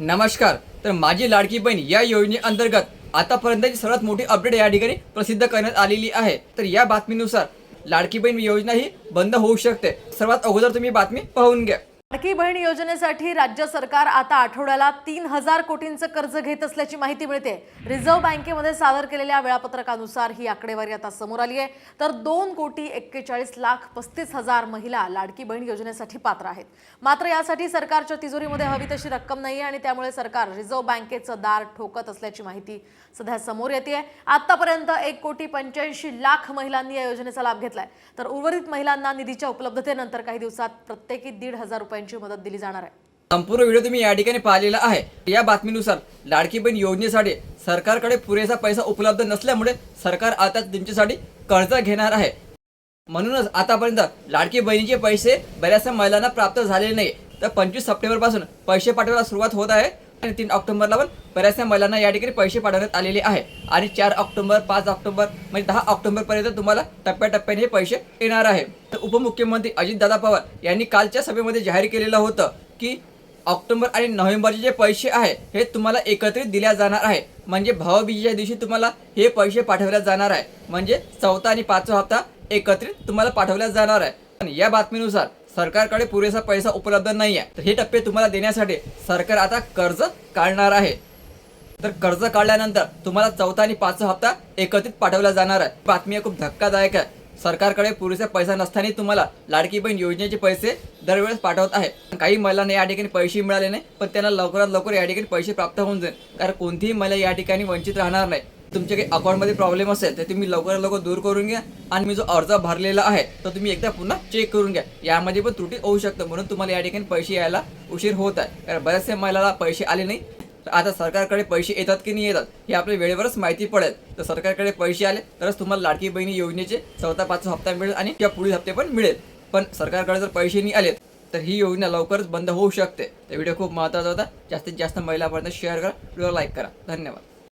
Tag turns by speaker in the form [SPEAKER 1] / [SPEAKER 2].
[SPEAKER 1] नमस्कार तर माझी लाडकी बहीण या योजनेअंतर्गत आतापर्यंतची सर्वात मोठी अपडेट या ठिकाणी प्रसिद्ध करण्यात आलेली आहे. तर या बातमीनुसार लाडकी बहीण योजना ही बंद होऊ शकते. सर्वात अगोदर तुम्ही बातमी पाहून घ्या.
[SPEAKER 2] लाडकी बहीण योजनेसाठी राज्य सरकार आता आठवड्याला तीन हजार कोटींचं कर्ज घेत असल्याची माहिती मिळते. रिझर्व्ह बँकेमध्ये सादर केलेल्या वेळापत्रकानुसार ही आकडेवारी आता समोर आली आहे. तर दोन कोटी एक्केचाळीस लाख पस्तीस हजार महिला लाडकी बहीण योजनेसाठी पात्र आहेत. मात्र यासाठी सरकारच्या तिजोरीमध्ये हवी तशी रक्कम नाही आणि त्यामुळे सरकार रिझर्व्ह बँकेचं दार ठोकत असल्याची माहिती सध्या समोर येते. आतापर्यंत एक कोटी पंच्याऐंशी लाख महिलांनी या योजनेचा लाभ घेतलाय. तर उर्वरित महिलांना निधीच्या उपलब्धतेनंतर काही दिवसात प्रत्येकी दीड हजार रुपये रुपयांची मदत दिली जाणार आहे.
[SPEAKER 1] संपूर्ण व्हिडिओ तुम्ही या ठिकाणी पाहिलेला आहे. या बातमीनुसार लाडकी बहीण योजनेसाठी सरकारकडे पुरेसा पैसा उपलब्ध नसल्यामुळे सरकार आता तुमच्यासाठी कर्ज घेणार आहे. म्हणूनच आतापर्यंत लाडकी बहिणीचे पैसे बऱ्याचशा महिलांना प्राप्त झालेले नाही. तर पंचवीस सप्टेंबरपासून पैसे पाठवायला सुरुवात होत आहे. तीन ऑक्टोबरला पण बऱ्याचशा महिलांना या ठिकाणी पैसे पाठवण्यात आलेले आहे. आणि चार ऑक्टोबर पाच ऑक्टोबर म्हणजे दहा ऑक्टोबरपर्यंत तुम्हाला टप्प्याटप्प्याने हे पैसे येणार आहे. तर उपमुख्यमंत्री अजितदादा पवार यांनी कालच्या सभेमध्ये जाहीर केलेलं होतं की ऑक्टोबर आणि नोव्हेंबरचे जे पैसे आहे हे तुम्हाला एकत्रित दिल्या जाणार आहे. म्हणजे भावबीजेच्या दिवशी तुम्हाला हे पैसे पाठवल्या जाणार आहे. म्हणजे चौथा आणि पाचवा हप्ता एकत्रित तुम्हाला पाठवल्या जाणार आहे. पण या बातमीनुसार सरकारकडे पुरेसा पैसा उपलब्ध नाही आहे तर हे टप्पे तुम्हाला देण्यासाठी सरकार आता कर्ज काढणार आहे. तर कर्ज काढल्यानंतर तुम्हाला चौथा आणि पाचवा हप्ता एकत्रित पाठवला जाणार आहे. बातमी खूप धक्कादायक आहे. सरकारकडे पुरेसा पैसा नसताना तुम्हाला लाडकी बहीण योजनेचे पैसे दरवेळेस पाठवत आहे. काही महिलांना या ठिकाणी पैसे मिळाले नाही पण त्यांना लवकरात लवकर या ठिकाणी पैसे प्राप्त होऊन जाईल. कारण कोणतीही महिला या ठिकाणी वंचित राहणार नाही. तुमच्या काही अकाउंटमध्ये प्रॉब्लेम असेल तर तुम्ही लवकरात लवकर दूर करून घ्या आणि मी जो अर्ज भरलेला आहे तो तुम्ही एकदा पुन्हा चेक करून घ्या. यामध्ये पण त्रुटी होऊ शकतं म्हणून तुम्हाला या ठिकाणी पैसे यायला उशीर होत आहे. कारण बऱ्याचशा महिलाला पैसे आले नाही. तर आता सरकारकडे पैसे येतात की नाही येतात हे आपल्या वेळेवरच माहिती पडेल. तर सरकारकडे पैसे आले तरच तुम्हाला लाडकी बहिणी योजनेचे चौथा पाचवा हप्ता मिळेल आणि त्या पुढील हप्ते पण मिळेल. पण सरकारकडे जर पैसे नाही आले तर ही योजना लवकरच बंद होऊ शकते. तर व्हिडिओ खूप महत्त्वाचा होता. जास्तीत जास्त महिलापर्यंत शेअर करा व्हिडिओ लाईक करा. धन्यवाद.